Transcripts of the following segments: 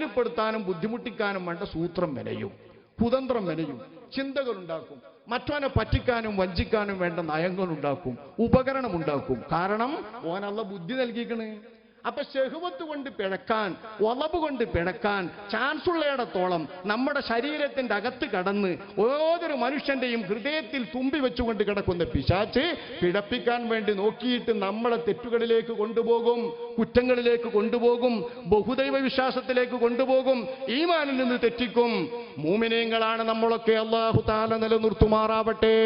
ശല്യപ്പെടുത്താനും ബുദ്ധിമുട്ടിക്കാനും വേണ്ട സൂത്രം മെനയും. കുതന്ത്രം ചിന്തകൾ ഉണ്ടാക്കും മറ്റവനെ പറ്റിക്കാനും വഞ്ചിക്കാനും വേണ്ട നയങ്ങൾ ഉണ്ടാക്കും ഉപകരണം ഉണ്ടാക്കും കാരണം ഓനല്ല ബുദ്ധി നൽകിക്കണ്. അപ്പൊ ഷെഹുവത്ത് കൊണ്ട് പിഴക്കാൻ ഒളവ് കൊണ്ട് പിഴക്കാൻ ചാൻസ് ഉള്ളയിടത്തോളം നമ്മുടെ ശരീരത്തിന്റെ അകത്ത് കടന്ന് ഓരോരു മനുഷ്യന്റെയും ഹൃദയത്തിൽ തുമ്പി വെച്ചുകൊണ്ട് കിടക്കുന്ന പിശാച്ച് പിഴപ്പിക്കാൻ വേണ്ടി നോക്കിയിട്ട് നമ്മളെ തെറ്റുകളിലേക്ക് കൊണ്ടുപോകും കുറ്റങ്ങളിലേക്ക് കൊണ്ടുപോകും ബഹുദൈവ വിശ്വാസത്തിലേക്ക് കൊണ്ടുപോകും ഈമാനിൽ നിന്ന് തെറ്റിക്കും. മൂമിനീങ്ങളാണ് നമ്മളൊക്കെ അള്ളാഹു താല നിലനിർത്തുമാറാവട്ടെ.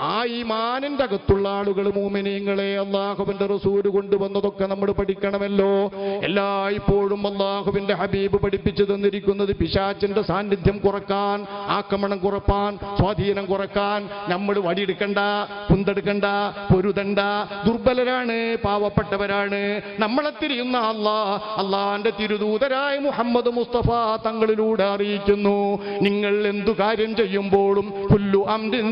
ആ ഈ മാനിന്റെ അകത്തുള്ള ആളുകൾ മൂമിനീങ്ങളെ അള്ളാഹുവിന്റെ റസൂര് കൊണ്ടുവന്നതൊക്കെ നമ്മൾ പഠിക്കണമല്ലോ എല്ലായ്പ്പോഴും അള്ളാഹുവിന്റെ ഹബീബ് പഠിപ്പിച്ചു തന്നിരിക്കുന്നത് പിശാച്ചിന്റെ സാന്നിധ്യം കുറയ്ക്കാൻ ആക്രമണം കുറപ്പാൻ സ്വാധീനം കുറയ്ക്കാൻ നമ്മൾ വടിയെടുക്കണ്ട കുന്തെടുക്കണ്ട പൊരുതണ്ട. ദുർബലരാണ് പാവപ്പെട്ടവരാണ്. നമ്മളെ തിരിയുന്ന അള്ളാ അള്ളാന്റെ തിരുദൂതരായ മുഹമ്മദ് മുസ്തഫ തങ്ങളിലൂടെ അറിയിക്കുന്നു. നിങ്ങൾ എന്തു കാര്യം ചെയ്യുമ്പോഴും കുല്ലു അംരിൻ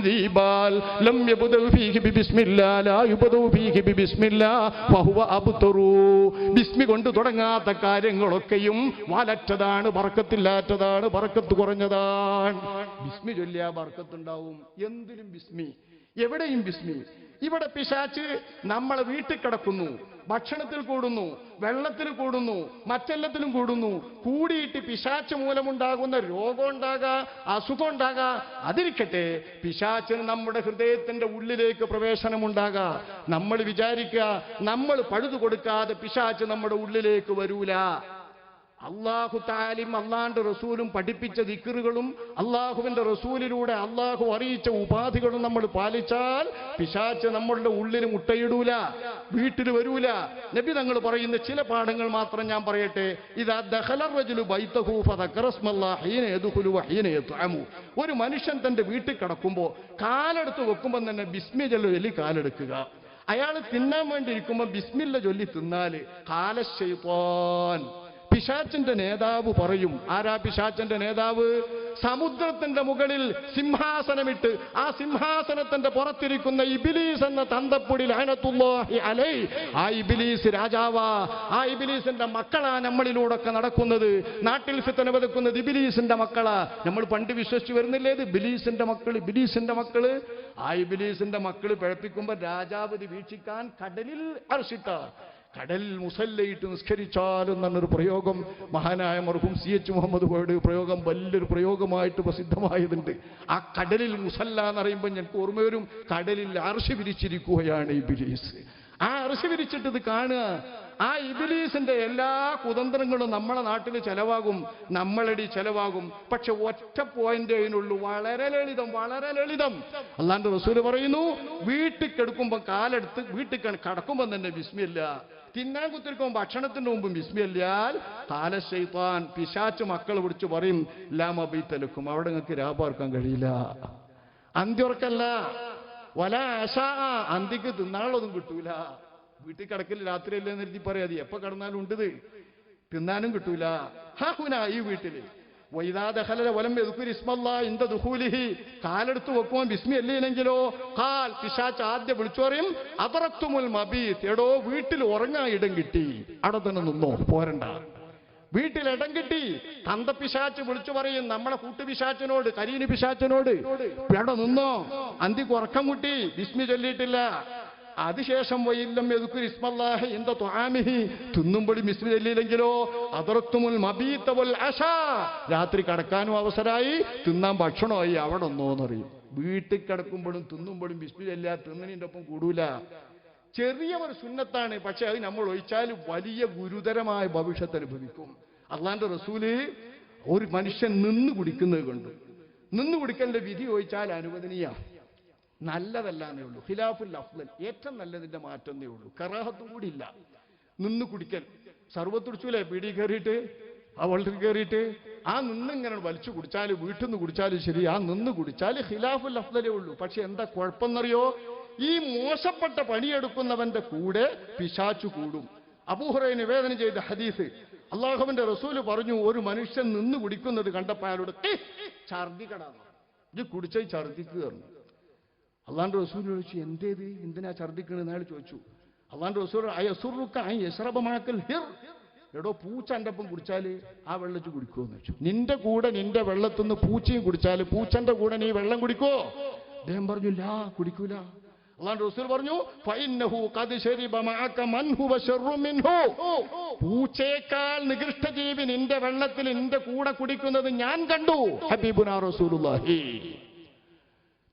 ലം യബ്ദഉ ഫീഹി ബിസ്മില്ലാ ലാ യുബ്ദഉ ഫീഹി ബിസ്മില്ലാ ഫഹുവ അബ്തറു. ബിസ്മി കൊണ്ട് തുടങ്ങാത്ത കാര്യങ്ങളൊക്കെയും വാലറ്റതാണ് ബർക്കത്തില്ലാത്തതാണ് ബർക്കത്ത് കുറഞ്ഞതാണ്. ബിസ്മി ചൊല്ലിയാ ബർക്കത്തുണ്ടാവും. എന്തിലും ബിസ്മി. എവിടെയും ബിസ്മി ഇവിടെ പിശാച്ച് നമ്മളെ വീട്ടിൽ കിടക്കുന്നു ഭക്ഷണത്തിൽ കൂടുന്നു വെള്ളത്തിൽ കൂടുന്നു മറ്റെല്ലാത്തിലും കൂടുന്നു. കൂടിയിട്ട് പിശാച്ച് മൂലമുണ്ടാകുന്ന രോഗം ഉണ്ടാകാ അസുഖം ഉണ്ടാകാ അതിരിക്കട്ടെ പിശാച്ചിന് നമ്മുടെ ഹൃദയത്തിന്റെ ഉള്ളിലേക്ക് പ്രവേശനം പ്രവേശനമുണ്ടാകാ. നമ്മൾ വിചാരിക്കുക നമ്മൾ പഴുതു കൊടുക്കാതെ പിശാച്ച് നമ്മുടെ ഉള്ളിലേക്ക് വരൂല. അള്ളാഹു താലിം അള്ളാന്റെ റസൂലും പഠിപ്പിച്ച ദിക്കറുകളും അള്ളാഹുവിന്റെ റസൂലിലൂടെ അള്ളാഹു അറിയിച്ച ഉപാധികളും നമ്മൾ പാലിച്ചാൽ പിശാച്ച് നമ്മളുടെ ഉള്ളിൽ മുട്ടയിടൂല വീട്ടിൽ വരൂല. നബി തങ്ങൾ പറയുന്ന ചില പാഠങ്ങൾ മാത്രം ഞാൻ പറയട്ടെ. ഇതാ ഒരു മനുഷ്യൻ തന്റെ വീട്ടിൽ കിടക്കുമ്പോൾ കാലെടുത്ത് വെക്കുമ്പോൾ തന്നെ ബിസ്മി ചൊല്ലി കാലെടുക്കുക. അയാൾ തിന്നാൻ വേണ്ടി ഇരിക്കുമ്പോൾ ബിസ്മില്ല ചൊല്ലി തിന്നാൽ കാലശൈത്വാൻ പിശാച്ചിന്റെ നേതാവ് പറയും. ആരാ പിശാച്ചിന്റെ നേതാവ്? സമുദ്രത്തിന്റെ മുകളിൽ സിംഹാസനമിട്ട് ആ സിംഹാസനത്തിന്റെ പുറത്തിരിക്കുന്ന ഇബിലീസ് എന്ന തന്തപ്പൊടി ലഹനത്തുല്ലാഹി അലൈ. ആ ഇബിലീസ് രാജാവാ. ആ ഇബിലീസിന്റെ മക്കളാ നമ്മളിലൂടൊക്കെ നടക്കുന്നത്. നാട്ടിൽ ഫിത്തന വെതുക്കുന്നത് ഇബിലീസിന്റെ മക്കളാ. നമ്മൾ പണ്ട് വിശ്വസിച്ചു വരുന്നില്ലേ ഇത്? ബിലീസിന്റെ മക്കൾ ഇബിലീസിന്റെ മക്കൾ. ആ ഇബിലീസിന്റെ മക്കൾ പിഴപ്പിക്കുമ്പോ രാജാവതി വീക്ഷിക്കാൻ കടലിൽ അർഷിട്ട കടലിൽ മുസല്ലയിട്ട് നിസ്കരിച്ചാലും എന്നൊരു പ്രയോഗം. മഹാനായ മർഹൂം സി എച്ച് മുഹമ്മദ് കോയുടെ പ്രയോഗം വലിയൊരു പ്രയോഗമായിട്ട് പ്രസിദ്ധമായതുണ്ട്. ആ കടലിൽ മുസല്ല എന്ന് പറയുമ്പോൾ ഞങ്ങൾക്ക് ഓർമ്മ വരും. കടലിൽ അർശി വിരിച്ചിരിക്കുകയാണ് ഈ ബിലീസ് ആ അർശി വിരിച്ചിട്ട് ഇത് കാണുക. ആ ഇബിലീസിന്റെ എല്ലാ കുതന്ത്രങ്ങളും നമ്മളെ നാട്ടിൽ ചെലവാകും. നമ്മളടി ചെലവാകും. പക്ഷെ ഒറ്റ പോയിന്റ് അതിനുള്ളൂ വളരെ ലളിതം വളരെ ലളിതം. അല്ലാണ്ട് റസൂൽ പറയുന്നു വീട്ടിൽ കിടക്കുമ്പോൾ കാലെടുത്ത് വീട്ടിൽ കടക്കുമ്പോൾ തന്നെ വിസ്മില്ല തിന്നാൻ കുത്തിരിക്കുമ്പോൾ ഭക്ഷണത്തിന്റെ മുമ്പ് വിസ്മിയല്ലാൽ കാലശൈത്താൻ പിശാച്ച് മക്കൾ പിടിച്ച് പറയും ലാമബീത്തലക്കും അവിടെ നിങ്ങൾക്ക് രാപാർക്കാൻ കഴിയില്ല. അന്ത്യുറക്കല്ല വല ആശ അന്തിക്ക് തിന്നാളൊന്നും കിട്ടൂല. വീട്ടിൽ കിടക്കില്ല രാത്രിയല്ലേ എന്ന് എഴുതി പറയാതി എപ്പോ കിടന്നാലും ഉണ്ടത്. തിന്നാനും കിട്ടൂല. ഹാഹുന ഈ വീട്ടിൽ. വൈദാദഹല വലം ഇന്ത ദുഹൂലിഹി കാലെടുത്ത് വെക്കുമ്പോൾ ബിസ്മി അല്ലേനെങ്കിലോ? കാൽ പിശാച്ച് ആദ്യം വിളിച്ചു പറയും അതറത്തുമുൽ മബീത്ത്. എടോ വീട്ടിൽ ഉറങ്ങാൻ ഇടം കിട്ടി. അവിടെ തന്നെ നിന്നോ? പോരണ്ട. വീട്ടിൽ ഇടം കിട്ടി. തന്തപ്പിശാച്ച് വിളിച്ചു പറയും നമ്മളെ കൂട്ടുപിശാച്ചിനോട് കരീന് പിശാച്ചിനോട്. എവിടെ നിന്നോ? അന്തിക്ക് ഉറക്കം കുട്ടി ബിസ്മി ചൊല്ലിയിട്ടില്ല. അതിശേഷം വൈല്ലം എതുക്കുരി ഇസ്മല്ലാഹി ഇന്ത ത്വാമിഹി തിന്നുമ്പോഴും മിസ്മി ചൊല്ലിയില്ലെങ്കിലോ അതർത്തുമുൽ മബീത്തവൽ അശ രാത്രി കടക്കാനും അവസരമായി തിന്നാൻ ഭക്ഷണമായി അവിടെ ഒന്നോന്നറിയും വീട്ടിൽ കിടക്കുമ്പോഴും തിന്നുമ്പോഴും ബിസ്മി ചൊല്ലാ തിന്നതിന്റെ ഒപ്പം കൂടൂല. ചെറിയ ഒരു സുന്നത്താണ് പക്ഷെ അത് നമ്മൾ ഒഴിച്ചാൽ വലിയ ഗുരുതരമായ ഭവിഷ്യത്ത് അനുഭവിക്കും. അള്ളാന്റെ റസൂൽ ഒരു മനുഷ്യൻ നിന്ന് കുടിക്കുന്നത് കൊണ്ട്. നിന്ന് കുടിക്കലിന്റെ വിധി ഒഴിച്ചാൽ അനുവദനീയ. നല്ലതല്ലാന്നേ ഉള്ളൂ. ഖിലാഫുൽ അഫ്ലൽ ഏറ്റവും നല്ലതിന്റെ മാറ്റമേ ഉള്ളൂ. കറാഹത്തും കൂടി ഇല്ല. നിന്ന് കുടിക്കൽ. സർവത്ത് പിടി കയറിയിട്ട് ആ വളരെ കയറിയിട്ട് ആ നിന്ന് ഇങ്ങനെ വലിച്ചു കുടിച്ചാൽ വീട്ടിൽ നിന്ന് കുടിച്ചാലും ശരി. ആ നിന്ന് കുടിച്ചാൽ ഖിലാഫുൽ അഫ്ലലേ ഉള്ളൂ. പക്ഷെ എന്താ കുഴപ്പമെന്നറിയോ ഈ മോശപ്പെട്ട പണിയെടുക്കുന്നവന്റെ കൂടെ പിശാച്ചു കൂടും. അബൂഹുറൈ നിവേദനം ചെയ്ത ഹദീസ് അള്ളാഹുവിന്റെ റസൂൽ പറഞ്ഞു ഒരു മനുഷ്യൻ നിന്ന് കുടിക്കുന്നത് കണ്ടപ്പോൾ അയാളോട് ഛർദിക്കടാ ഇത് കുടിച്ച ഛർദിക്കുക അള്ളാന്റെ റസൂൽ ചോദിച്ചു എന്തേത് എന്തിനാ ഛർദിക്കണെന്ന് അയാൾ ചോദിച്ചു അള്ളാന്റെ റസൂൽ അയസുറുക്ക യശ്രബമാക്കൽ ഹിർ. എടോ പൂച്ച എന്റെ ഒപ്പം കുടിച്ചാൽ ആ വെള്ളച്ച് കുടിക്കുമെന്ന് വെച്ചു നിന്റെ കൂടെ നിന്റെ വെള്ളത്തുനിന്ന് പൂച്ചയും കുടിച്ചാൽ പൂച്ചന്റെ കൂടെ നീ വെള്ളം കുടിക്കോ? അദ്ദേഹം പറഞ്ഞു ലാ കുടിക്കൂല. അള്ളാഹു റസൂൽ പറഞ്ഞു ഫൈന്നഹു ഖദ് മഅക മിൻഹു. പൂച്ചയേക്കാൾ നികൃഷ്ട ജീവി നിന്റെ വെള്ളത്തിൽ നിന്റെ കൂടെ കുടിക്കുന്നത് ഞാൻ കണ്ടു. ഹബീബുനാ റസൂലുള്ളാഹി.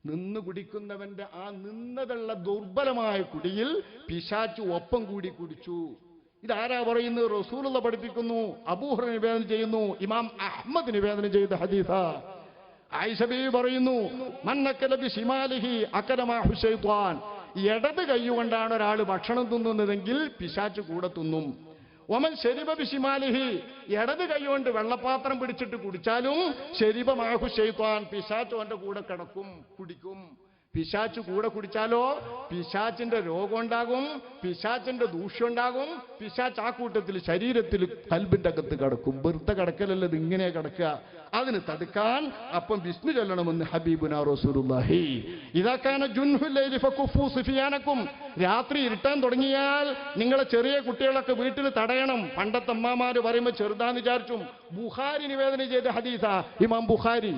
നിന്ന് കുടിക്കുന്നവന്റെ ആ നിന്നതുള്ള ദുർബലമായ കുടിയിൽ പിശാച്ചു ഒപ്പം കൂടി കുടിച്ചു. ഇതാരാ പറയുന്നത്? റസൂലുള്ള പഠിപ്പിക്കുന്നു അബൂഹർ നിവേദനം ചെയ്യുന്നു ഇമാം അഹമ്മദ് നിവേദനം ചെയ്ത ഹദീസ. ആയിഷബി പറയുന്നു മന്നക്കലബി ഷിമാലിഹി അക്കരമാഹു ശൈത്വാൻ. ഇടത് കൈകൊണ്ടാണ് ഒരാൾ ഭക്ഷണം തിന്നുന്നതെങ്കിൽ പിശാച്ച് കൂടെ തിന്നും. ഒമൻ ശരിബ ബിഷിമാലിഹി ഇടത് കൈകൊണ്ട് വെള്ളപ്പാത്രം പിടിച്ചിട്ട് കുടിച്ചാലും ശരിബ മാഹു ശൈത്വാൻ. പിശാച്ച് അവന്റെ കൂടെ കിടക്കും കുടിക്കും. പിശാച്ച് കൂടെ കുടിച്ചാലോ? പിശാച്ചിന്റെ രോഗം ഉണ്ടാകും പിശാച്ചിന്റെ ദൂഷ്യം ഉണ്ടാകും. പിശാച്ച് ആ കൂട്ടത്തിൽ ശരീരത്തിൽ കൽബിന്റെ അകത്ത് കിടക്കും. വെറുതെ കിടക്കലല്ലത് ഇങ്ങനെ കിടക്കുക. അതിന് തടുക്കാൻ അപ്പം വിഷ്ണു ചൊല്ലണമെന്ന് ഹബീബുന റസൂലുള്ളാഹി. ഇതാക്കാണ് ജുൻഹുല്ലൈലി ഫകുഫു സിഫിയാനക്കും. രാത്രി ഇരുട്ടാൻ തുടങ്ങിയാൽ നിങ്ങളെ ചെറിയ കുട്ടികളൊക്കെ വീട്ടിൽ തടയണം. പണ്ടത്തെ അമ്മമാര് പറയുമ്പോൾ ചെറുതാന്ന് വിചാരിച്ചു. ബുഹാരി നിവേദനം ചെയ്ത ഹദീസ. ഇമാം ബുഹാരി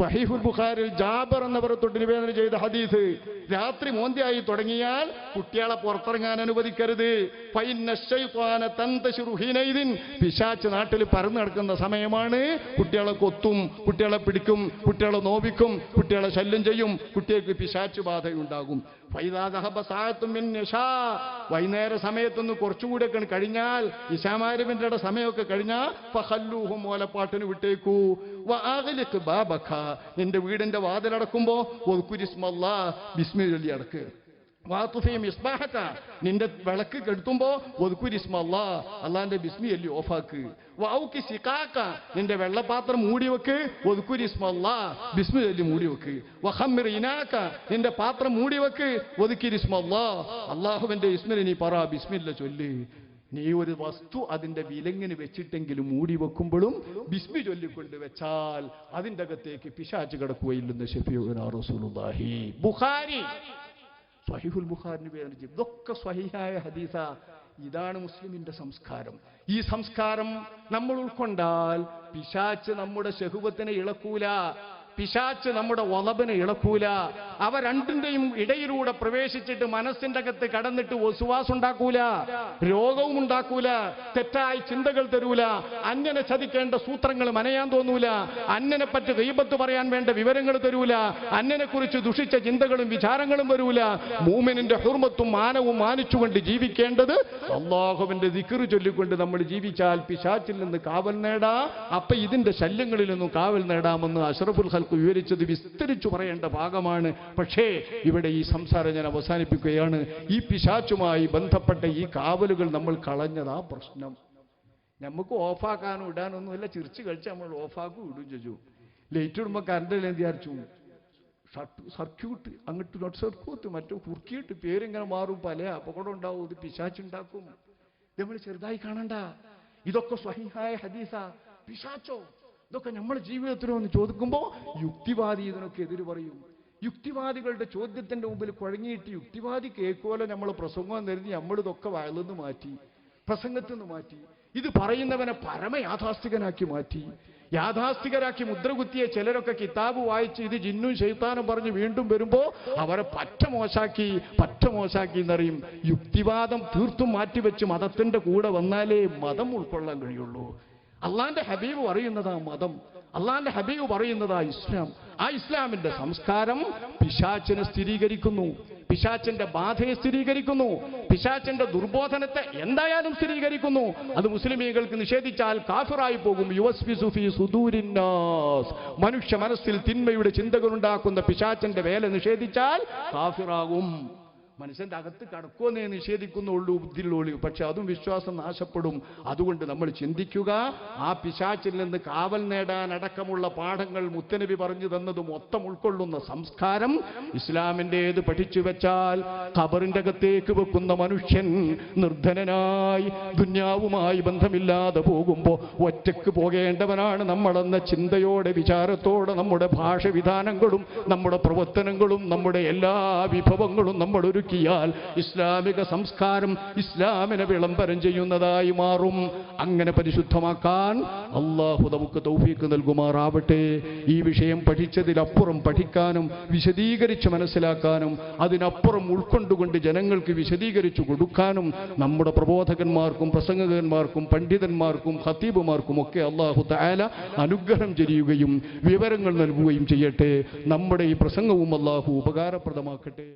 സഹീഫുൽ ബുഖാരിൽ ജാബർ എന്നവരെ തൊട്ട് നിവേദനം ചെയ്ത ഹദീസ്. രാത്രി മോന്തിയായി തുടങ്ങിയാൽ കുട്ടികളെ പുറത്തിറങ്ങാൻ അനുവദിക്കരുത്. പിശാച്ച് നാട്ടിൽ പരന്നു നടക്കുന്ന സമയമാണ് കുട്ടികളെ കൊത്തും കുട്ടികളെ പിടിക്കും കുട്ടികളെ നോവിക്കും കുട്ടികളെ ശല്യം ചെയ്യും കുട്ടികൾക്ക് പിശാച്ച് ബാധയുണ്ടാകും. വൈകുന്നേര സമയത്തൊന്ന് കുറച്ചുകൂടെ കഴിഞ്ഞാൽ ഇശാമാരവിന്റെ സമയമൊക്കെ കഴിഞ്ഞാൽ ഫഹല്ലൂഹും മോലപ്പാട്ടിന് വിട്ടേക്കൂ. ബാബക നിന്റെ വീടിന്റെ വാതിലടക്കുമ്പോ ബിസ്മി ചൊല്ലി അടക്ക്. നിന്റെ വിളക്ക് കെടുത്തുമ്പോ ഒതുക്കുരിസ്മല്ലാ അള്ളാന്റെ ബിസ്മി അല്ലി ഓഫാക്ക്. വൗക്ക് സിക്കാക്ക നിന്റെ വെള്ളപാത്രം മൂടി വെക്ക് ഒതുക്കുരിസ്മല്ലാ ബിസ്മി അല്ലി മൂടി വെക്ക്. വഹമ്മിർ ഇനാക്ക. നിന്റെ പാത്രം മൂടി വെക്ക് ഒതുക്കിരിസ്മല്ലാ അള്ളാഹുവിന്റെ ഇസ്മിൽ നീ പറ ബിസ്മില്ല ചൊല്ല്. നീ ഒരു വസ്തു അതിന്റെ വിലങ്ങിന് വെച്ചിട്ടെങ്കിലും മൂടി വെക്കുമ്പോഴും ബിസ്മി ചൊല്ലിക്കൊണ്ട് വെച്ചാൽ അതിന്റെ അകത്തേക്ക് പിശാച്ച് കിടക്കുകയില്ലെന്ന് ഷഫീഖുനാ റസൂലുള്ളാഹി. ബുഖാരി. സ്വഹിഹുൽ ബുഖാരിന് പേര് ഇതൊക്കെ സ്വഹിഹായ ഹദീസ. ഇതാണ് മുസ്ലിമിന്റെ സംസ്കാരം. ഈ സംസ്കാരം നമ്മൾ ഉൾക്കൊണ്ടാൽ പിശാച്ച് നമ്മുടെ ശഹുവത്തിനെ ഇളക്കൂല. പിശാച്ച് നമ്മുടെ ഒലബിനെ ഇളക്കൂല. അവ രണ്ടിന്റെയും ഇടയിലൂടെ പ്രവേശിച്ചിട്ട് മനസ്സിന്റെ അകത്ത് കടന്നിട്ട് ഒസുവാസം ഉണ്ടാക്കൂല രോഗവും ഉണ്ടാക്കൂല തെറ്റായ ചിന്തകൾ തരൂല. അന്യനെ ചതിക്കേണ്ട സൂത്രങ്ങൾ മനയാൻ തോന്നൂല. അന്യനെ പറ്റി ദൈവത്ത് പറയാൻ വേണ്ട വിവരങ്ങൾ തരൂല. അന്യനെ കുറിച്ച് ദുഷിച്ച ചിന്തകളും വിചാരങ്ങളും വരൂല. മൂമിനിന്റെ ഹുർമത്തും മാനവും മാനിച്ചുകൊണ്ട് ജീവിക്കേണ്ടത് അള്ളാഹുവിന്റെ ദിക്കറ് ചൊല്ലിക്കൊണ്ട് നമ്മൾ ജീവിച്ചാൽ പിശാച്ചിൽ നിന്ന് കാവൽ നേടാം. അപ്പൊ ഇതിന്റെ ശല്യങ്ങളിൽ നിന്നും കാവൽ നേടാമെന്ന് അഷ്റഫുൽ ഹൽക്ക് വിവരിച്ചത് വിസ്തരിച്ചു പറയേണ്ട ഭാഗമാണ്. പക്ഷേ ഇവിടെ ഈ സംസാരം ഞാൻ അവസാനിപ്പിക്കുകയാണ്. ഈ പിശാച്ചുമായി ബന്ധപ്പെട്ട ഈ കാവലുകൾ നമ്മൾ കളഞ്ഞതാ പ്രശ്നം. നമുക്ക് ഓഫാക്കാനും ഇടാനൊന്നുമില്ല. ചിരിച്ച് കഴിച്ച് നമ്മൾ ഓഫാക്കും ഇടും ചോദിച്ചു ലൈറ്റ് ഇടുമ്പോൾ കറണ്ട് എന്ത് വിചാരിച്ചു. സർക്യൂട്ട് അങ്ങോട്ട് നോട്ട് സർക്യൂട്ട് മറ്റു കുറുക്കിയിട്ട് പേരിങ്ങനെ മാറും പല. അപകടം ഉണ്ടാവും ഇത് പിശാച്ചുണ്ടാക്കും നമ്മൾ ചെറുതായി കാണണ്ട. ഇതൊക്കെ സ്വഹിഹായ ഹദീസ. പിശാച്ചോ? ഇതൊക്കെ നമ്മൾ ജീവിതത്തിനോ എന്ന് ചോദിക്കുമ്പോൾ യുക്തിവാദി ഇതിനൊക്കെ എതിര് പറയും. യുക്തിവാദികളുടെ ചോദ്യത്തിന്റെ മുമ്പിൽ കുഴങ്ങിയിട്ട് യുക്തിവാദി കേൾക്കുമല്ലോ നമ്മൾ പ്രസംഗം കരുതി നമ്മൾ ഇതൊക്കെ വയലെന്ന് മാറ്റി പ്രസംഗത്തിൽ നിന്ന് മാറ്റി. ഇത് പറയുന്നവനെ പരമയാഥാസ്ഥികനാക്കി മാറ്റി. യാഥാസ്ഥികരാക്കി മുദ്രകുത്തിയ ചിലരൊക്കെ കിതാബ് വായിച്ച് ഇത് ജിന്നും ശൈത്താനും പറഞ്ഞ് വീണ്ടും വരുമ്പോൾ അവരെ പറ്റ മോശാക്കി പറ്റ മോശാക്കി എന്നറിയും. യുക്തിവാദം തീർത്തും മാറ്റിവെച്ച് മതത്തിന്റെ കൂടെ വന്നാലേ മതം ഉൾക്കൊള്ളാൻ കഴിയുള്ളൂ. അള്ളാന്റെ ഹബീബ് പറയുന്നതാ മതം. അള്ളാന്റെ ഹബീബ് പറയുന്നതാ ഇസ്ലാം. ആ ഇസ്ലാമിന്റെ സംസ്കാരം പിശാച്ചിനെ സ്ഥിരീകരിക്കുന്നു. പിശാച്ചിന്റെ ബാധയെ സ്ഥിരീകരിക്കുന്നു. പിശാച്ചിന്റെ ദുർബോധനത്തെ എന്തായാലും സ്ഥിരീകരിക്കുന്നു. അത് മുസ്ലിമീകൾക്ക് നിഷേധിച്ചാൽ കാഫിറായി പോകും. മനുഷ്യ മനസ്സിൽ തിന്മയുടെ ചിന്തകൾ ഉണ്ടാക്കുന്ന പിശാച്ചിന്റെ വേല നിഷേധിച്ചാൽ കാഫിറാകും. മനുഷ്യന്റെ അകത്ത് കടക്കുമെന്നേ നിഷേധിക്കുന്നുള്ളൂ ബുദ്ധിയിലുള്ളൂ. പക്ഷെ അതും വിശ്വാസം നാശപ്പെടും. അതുകൊണ്ട് നമ്മൾ ചിന്തിക്കുക ആ പിശാച്ചിൽ നിന്ന് കാവൽ നേടാൻ അടക്കമുള്ള പാഠങ്ങൾ മുത്തനബി പറഞ്ഞു തന്നത് മൊത്തം ഉൾക്കൊള്ളുന്ന സംസ്കാരം ഇസ്ലാമിന്റെത് പഠിച്ചു വെച്ചാൽ ഖബറിന്റെ അകത്തേക്ക് വെക്കുന്ന മനുഷ്യൻ നിർധനനായി ദുന്യാവുമായി ബന്ധമില്ലാതെ പോകുമ്പോൾ ഒറ്റയ്ക്ക് പോകേണ്ടവനാണ് നമ്മളെന്ന ചിന്തയോടെ വിചാരത്തോടെ നമ്മുടെ ഭാഷ വിധാനങ്ങളും നമ്മുടെ പ്രവർത്തനങ്ങളും നമ്മുടെ എല്ലാ വിഭവങ്ങളും നമ്മൾ നോക്കിയാൽ ഇസ്ലാമിക സംസ്കാരം ഇസ്ലാമിനെ വിളംബരം ചെയ്യുന്നതായി മാറും. അങ്ങനെ പരിശുദ്ധമാക്കാൻ അള്ളാഹു നമുക്ക് തൗഫീക്ക് നൽകുമാറാവട്ടെ. ഈ വിഷയം പഠിച്ചതിലപ്പുറം പഠിക്കാനും വിശദീകരിച്ച് മനസ്സിലാക്കാനും അതിനപ്പുറം ഉൾക്കൊണ്ടുകൊണ്ട് ജനങ്ങൾക്ക് വിശദീകരിച്ചു കൊടുക്കാനും നമ്മുടെ പ്രബോധകന്മാർക്കും പ്രസംഗകന്മാർക്കും പണ്ഡിതന്മാർക്കും ഖത്തീബുമാർക്കും ഒക്കെ അള്ളാഹു തആല അനുഗ്രഹം ചെയ്യുകയും വിവരങ്ങൾ നൽകുകയും ചെയ്യട്ടെ. നമ്മുടെ ഈ പ്രസംഗവും അള്ളാഹു ഉപകാരപ്രദമാക്കട്ടെ.